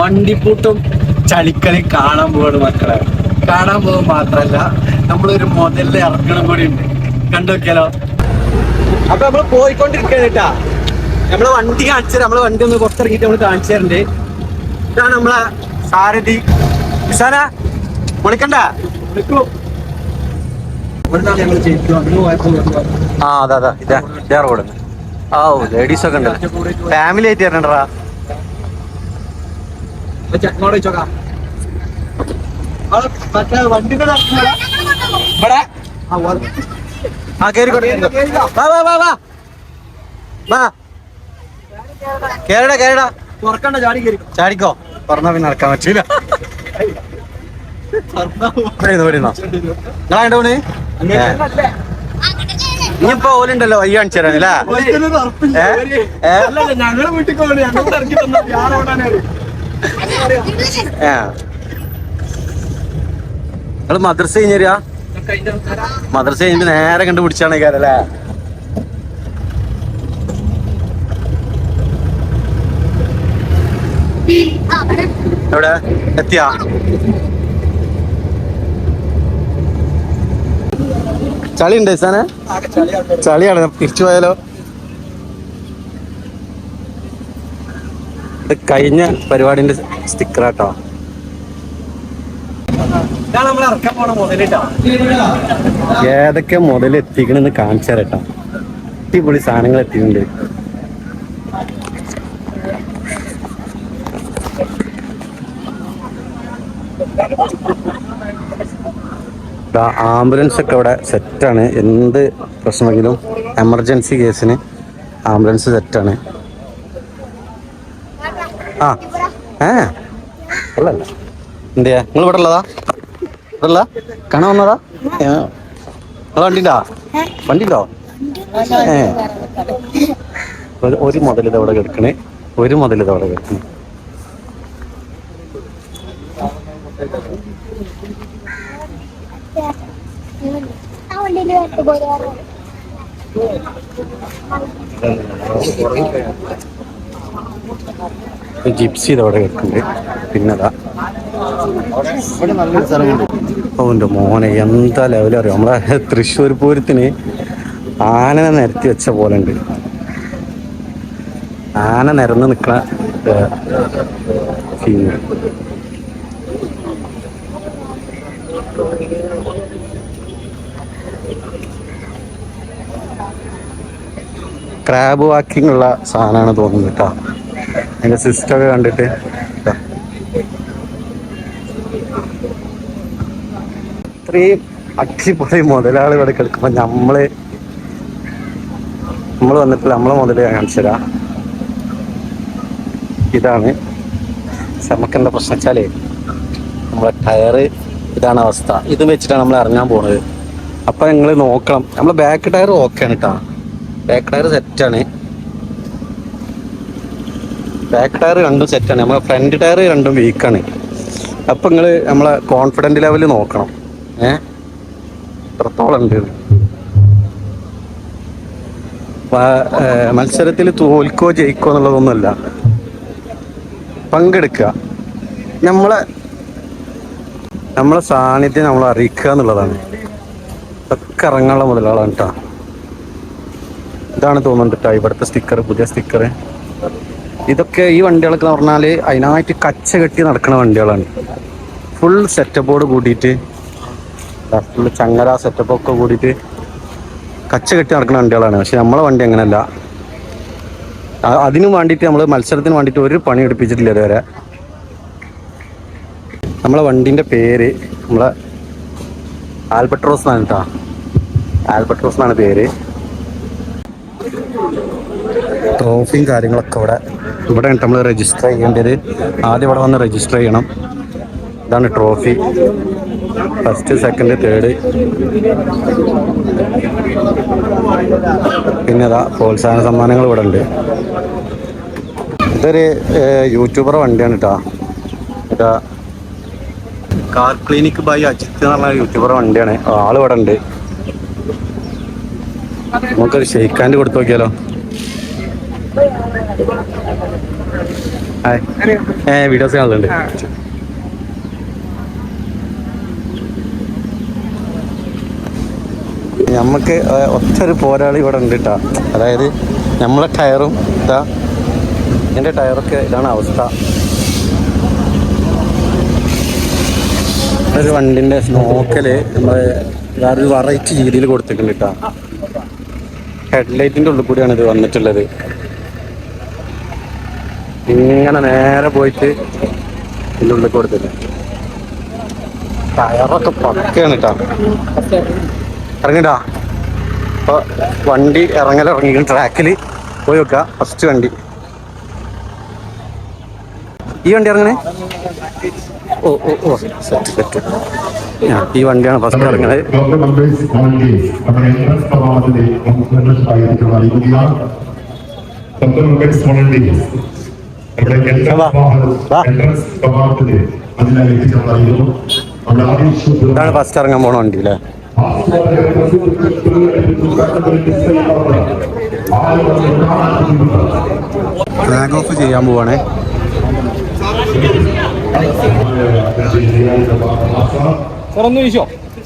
വണ്ടിപ്പൂട്ടും ചളിക്കളി കാണാൻ പോവാണ് മക്കളെ. കാണാൻ പോകും മാത്രല്ല നമ്മളൊരു മുതലിൽ ഇറക്കണം കൂടി ഉണ്ട്. കണ്ടുവെക്കാലോ അപ്പൊ നമ്മൾ പോയിക്കൊണ്ടിരിക്കുകയാണ് കേട്ടാ നമ്മളെ വണ്ടി കാണിച്ചു നമ്മളെ വണ്ടി ഒന്ന് കുറച്ചിറങ്ങിട്ട് നമ്മൾ കാണിച്ചു തരണ്ട്. ഇതാണ് നമ്മളെ സാരഥി. വിസാന വിളിക്കണ്ട. വിളിക്കൂ. ആ അതാ അതാ. ഇതാ ഇതാ റോഡ്. ആ ലേഡീസ് ഒക്കെ ഉണ്ട് ഫാമിലി ആയിട്ട് വരണ്ടടാ ചെക്കനോട് ചോക്കാം വണ്ടിന്റെ ഇവിടെ. ആ കേറിക്കോട്ടെ വാ വാ വാ വാ. വാ. കേരടാ കേരടാ തുറക്കണ്ട ചാടി കേറി. ചാടിക്കോ. പറഞ്ഞാ പിന്നെ നടക്കാൻ പറ്റില്ല ഇനിയിപ്പോ ഓലുണ്ടല്ലോ വയ്യ കാണിച്ചു തരാനല്ലേ ഞങ്ങൾ വീട്ടിൽ നിങ്ങൾ മദ്രസ കഴിഞ്ഞാ മദ്രസ കഴിഞ്ഞിട്ട് നേരെ കണ്ടുപിടിച്ചാണ് കാരല്ലേ എവിടെ? എത്തിയാ? ചളി ഉണ്ട് സാനെ ചളിയാണ് തിരിച്ചു പോയാലോ? ഇത് കഴിഞ്ഞ പരിപാടിന്റെ സ്റ്റിക്കറാട്ടോ. ഏതൊക്കെ മുതൽ എത്തിക്കണെന്ന് കാണിച്ചു തരട്ടോ അടിപൊളി സാധനങ്ങൾ എത്തിയിട്ടുണ്ട്. ആംബുലൻസ് ഒക്കെ ഇവിടെ സെറ്റാണ് എന്ത് പ്രശ്നമെങ്കിലും എമർജൻസി കേസിന് ആംബുലൻസ് സെറ്റാണ് ആ. ഏ? അല്ലല്ല എന്തിയാ? നിങ്ങൾ ഇവിടെ ഉള്ളതാ? ഉള്ള കാണാൻ വന്നതാ. നിങ്ങൾ വണ്ടിണ്ടോ വണ്ടിണ്ടോ ഏ. ഒരു- ഒരു മുതൽ ഇതവിടെ കിടക്കണേ. ഒരു മുതൽ ഇതവിടെ കിടക്കണേ. ആ വണ്ടിയിൽ വേണ്ട പോരാറോ ഒരു ജിപ്സി ഇതവിടെ കിടക്കുന്നുണ്ട് പിന്നതാ. ഓന്റെ മോനെ എന്താ ലെവൽ അറിയാം? നമ്മളെ തൃശ്ശൂർ പൂരത്തിന് ആനനെ നിരത്തി വെച്ച പോലെ ഉണ്ട്. ആന നിരന്ന് നിൽക്കണ ക്രാബ് വാക്കിങ്ങുള്ള സാധനമാണ് തോന്നുന്നത് കേട്ടോ. അതിന്റെ സിസ്റ്റൊക്കെ കണ്ടിട്ട്. ഇതാ. ഇത്രയും അടിപൊളി മുതലാളി ഇവിടെ കിടക്കുമ്പോൾ നമ്മൾ നമ്മൾ വന്നിട്ടില്ല നമ്മളെ മുതൽ കാണിച്ചതാ ഇതാണ് നമുക്കെന്താ പ്രശ്നം വെച്ചാലേ നമ്മളെ ടയറ് ഇതാണ് അവസ്ഥ. ഇത് വെച്ചിട്ടാണ് നമ്മൾ ഇറങ്ങാൻ പോണത്. അപ്പൊ നിങ്ങൾ നോക്കണം. നമ്മളെ ബാക്ക് ടയർ ഓക്കെ ആണ് കേട്ടോ ബാക്ക് ടയർ സെറ്റാണ് ബാക്ക് ടയർ രണ്ടും സെറ്റാണ് നമ്മളെ ഫ്രണ്ട് ടയർ രണ്ടും വീക്കാണ് അപ്പം നിങ്ങൾ നമ്മളെ കോൺഫിഡന്റ് ലെവൽ നോക്കണം. ഏ? എത്രത്തോളം ഉണ്ട്? മത്സരത്തിൽ തോൽക്കോ ജയിക്കോ എന്നുള്ളതൊന്നുമല്ല. പങ്കെടുക്കുക. നമ്മളെ നമ്മളെ സാന്നിധ്യം നമ്മൾ അറിയിക്കുക എന്നുള്ളതാണ്. ഒക്കെ ഇറങ്ങാനുള്ള മുതലാളാണ് കേട്ടോ ഇതാണ് തോന്നുന്നുണ്ട് കേട്ടോ ഇവിടുത്തെ സ്റ്റിക്കർ പുതിയ സ്റ്റിക്കർ ഇതൊക്കെ ഈ വണ്ടികളൊക്കെ എന്ന് പറഞ്ഞാൽ അതിനായിട്ട് കച്ച കെട്ടി നടക്കുന്ന വണ്ടികളാണ്. ഫുൾ സെറ്റപ്പോട് കൂടിയിട്ട് ഫുൾ ചങ്ങല സെറ്റപ്പ് ഒക്കെ കൂടിയിട്ട് കച്ച കെട്ടി നടക്കുന്ന വണ്ടികളാണ്. പക്ഷെ നമ്മളെ വണ്ടി അങ്ങനെയല്ല അതിനു വേണ്ടിയിട്ട് നമ്മൾ മത്സരത്തിന് വേണ്ടിയിട്ട് ഒരു പണി എടുപ്പിച്ചിട്ടില്ല ഇതുവരെ. നമ്മളെ വണ്ടിന്റെ പേര് നമ്മളെ ആൽബട്രോസ് എന്നാണ് കേട്ടോ. ആൽബട്രോസ് എന്നാണ് പേര്. ട്രോഫിയും കാര്യങ്ങളൊക്കെ ഇവിടെ ഇവിടെ നമ്മൾ രജിസ്റ്റർ ചെയ്യേണ്ടത്. ആദ്യം ഇവിടെ വന്ന് രജിസ്റ്റർ ചെയ്യണം. ഇതാണ് ട്രോഫി ഫസ്റ്റ് സെക്കൻഡ് തേർഡ് പിന്നെ അതാ പ്രോത്സാഹന സമ്മാനങ്ങൾ ഇവിടെ ഉണ്ട്. ഇതൊരു യൂട്യൂബർ വണ്ടിയാണ് കേട്ടോ ഇതാ കാർ ക്ലിനിക് ബൈ അജിത്ത് എന്ന് പറഞ്ഞ യൂട്യൂബർ വണ്ടിയാണ്. ആൾ ഇവിടെ ഉണ്ട്. നമുക്കൊരു ഷെയ്ക്കാന്റെ കൊടുത്തു നോക്കിയാലോ? വീഡിയോസ് കാണലുണ്ട്. നമുക്ക് ഒറ്റൊരു പോരാളി ഇവിടെ ഉണ്ട് കേട്ടോ അതായത് നമ്മളെ ടയറും ഇതാ എന്റെ ടയറൊക്കെ ഇതാണ് അവസ്ഥ. ഒരു വണ്ടിന്റെ സ്നോക്കൽ നമ്മൾ വേറൊരു വെറൈറ്റി രീതിയിൽ കൊടുത്തിട്ടുണ്ട് കേട്ടോ. ഹെഡ്ലൈറ്റിന്റെ ഉള്ളിൽ കൂടിയാണ് ഇത് വന്നിട്ടുള്ളത്. ഇങ്ങനെ നേരെ പോയിട്ട് ഇതിനുള്ളിൽ കൊടുത്തിട്ട് ടയറൊക്കെ പക്കയാണ് കേട്ടോ ഇറങ്ങിട്ടാ അപ്പൊ വണ്ടി ഇറങ്ങൽ ഇറങ്ങി ട്രാക്കിൽ പോയി വെക്ക ഫസ്റ്റ് വണ്ടി ഈ വണ്ടി ഇറങ്ങണേ ഓ ഓ ഓ സെറ്റ് സെറ്റ് ഈ വണ്ടിയാണ് ഫസ്റ്റ് ഇറങ്ങണത് ഡോക്ടർ നമ്മുടെ ഇതാണ് ഫസ്റ്റ് ഇറങ്ങാൻ പോണ വണ്ടി അല്ലേ ഫ്ലാഗ് ഓഫ് ചെയ്യാൻ പോവാണേ. തുറന്നു വീശോ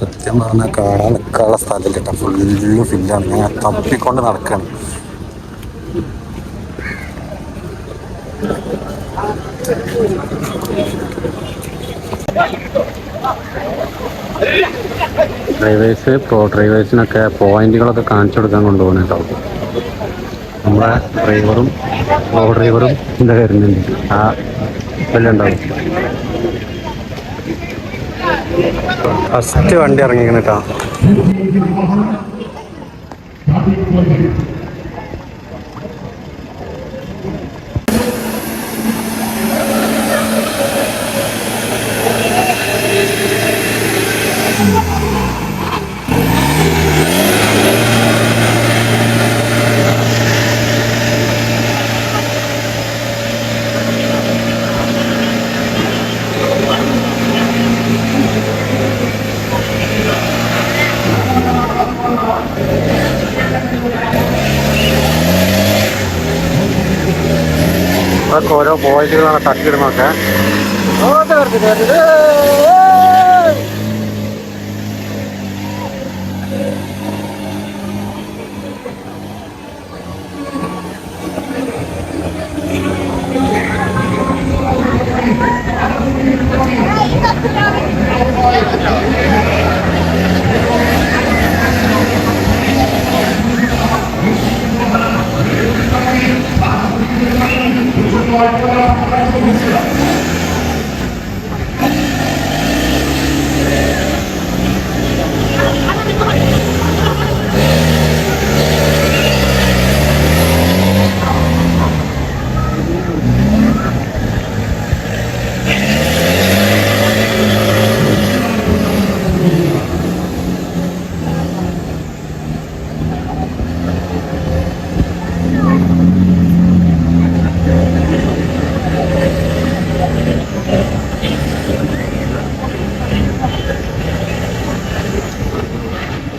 സത്യം പറഞ്ഞാൽ കാണാൻ നിൽക്കാനുള്ള സ്ഥലമില്ല കേട്ടോ. ഫുള്ള് ഫില്ലാണ് ഞാൻ തപ്പിക്കൊണ്ട് നടക്കുകയാണ് ഡ്രൈവേഴ്സ് പ്രോ ഡ്രൈവേഴ്സിനൊക്കെ പോയിന്റുകളൊക്കെ കാണിച്ചു കൊടുക്കാൻ കൊണ്ടുപോകണം കേട്ടോ. നമ്മളെ ഡ്രൈവറും പ്രോ ഡ്രൈവറും എന്താ വരുന്നുണ്ട്. ആ ഇതെല്ലാം ഉണ്ടാവും. ഫസ്റ്റ് വണ്ടി ഇറങ്ങിക്കണം ഓരോ പോയിന്റുകളാണ് തട്ടിയിടുന്നൊക്കെ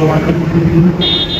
Paulo.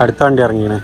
അടുത്ത വണ്ടി ഇറങ്ങിയാണ്